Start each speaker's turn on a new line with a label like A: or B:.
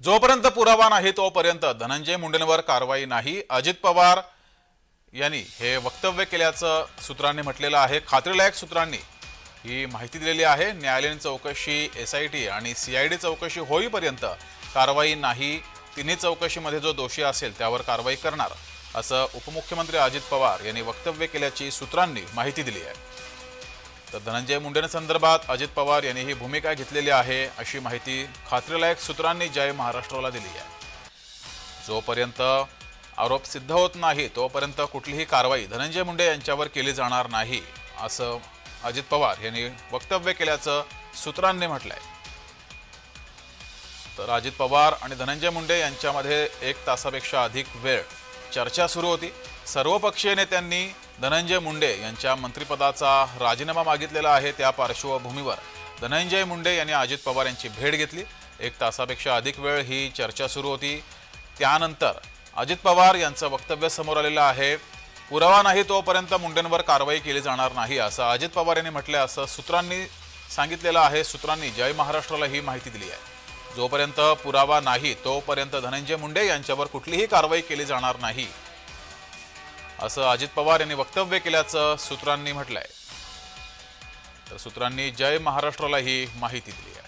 A: जोपर्यंत पुरावा नाही तोपर्यंत धनंजय मुंडेंवर कारवाई नाही. अजित पवार यांनी हे वक्तव्य केल्याचं सूत्रांनी म्हटलेलं आहे. खात्रीलायक सूत्रांनी ही माहिती दिलेली आहे. न्यायालयीन चौकशी एस आय टी आणि सी आय डी चौकशी होईपर्यंत कारवाई नाही. तिन्ही चौकशीमध्ये जो दोषी असेल त्यावर कारवाई करणार असं उपमुख्यमंत्री अजित पवार यांनी वक्तव्य केल्याची सूत्रांनी माहिती दिली आहे. तर धनंजय मुंडेंसंदर्भात अजित पवार यांनी ही भूमिका घेतलेली आहे अशी माहिती खात्रीलायक सूत्रांनी जय महाराष्ट्राला दिली आहे. जोपर्यंत आरोप सिद्ध होत नाही तोपर्यंत कुठलीही कारवाई धनंजय मुंडे यांच्यावर केली जाणार नाही असं अजित पवार यांनी वक्तव्य केल्याचं सूत्रांनी म्हटलंय. तर अजित पवार आणि धनंजय मुंडे यांच्यामध्ये एक तासापेक्षा अधिक वेळ चर्चा सुरू होती. सर्वपक्षीय नेत्यांनी धनंजय मुंडे यांच्या मंत्रिपदाचा राजीनामा मागितलेला आहे त्या पार्श्वभूमीवर. धनंजय मुंडे यांनी अजित पवार यांची भेट घेतली. एक तासापेक्षा अधिक वेळ ही चर्चा सुरू होती. त्यानंतर अजित पवार यांचं वक्तव्य समोर आलेलं आहे. पुरावा नाही तोपर्यंत मुंडेंवर कारवाई केली जाणार नाही असं अजित पवार यांनी म्हटलं असं सूत्रांनी सांगितलेलं आहे. सूत्रांनी जय महाराष्ट्राला ही माहिती दिली आहे. जोपर्यंत पुरावा नाही तोपर्यंत धनंजय मुंडे यांच्यावर कुठलीही कारवाई केली जाणार नाही. असं अजित पवार यांनी वक्तव्य केल्याचं सूत्रांनी म्हटलंय. तर सूत्रांनी जय महाराष्ट्राला ही माहिती दिली आहे.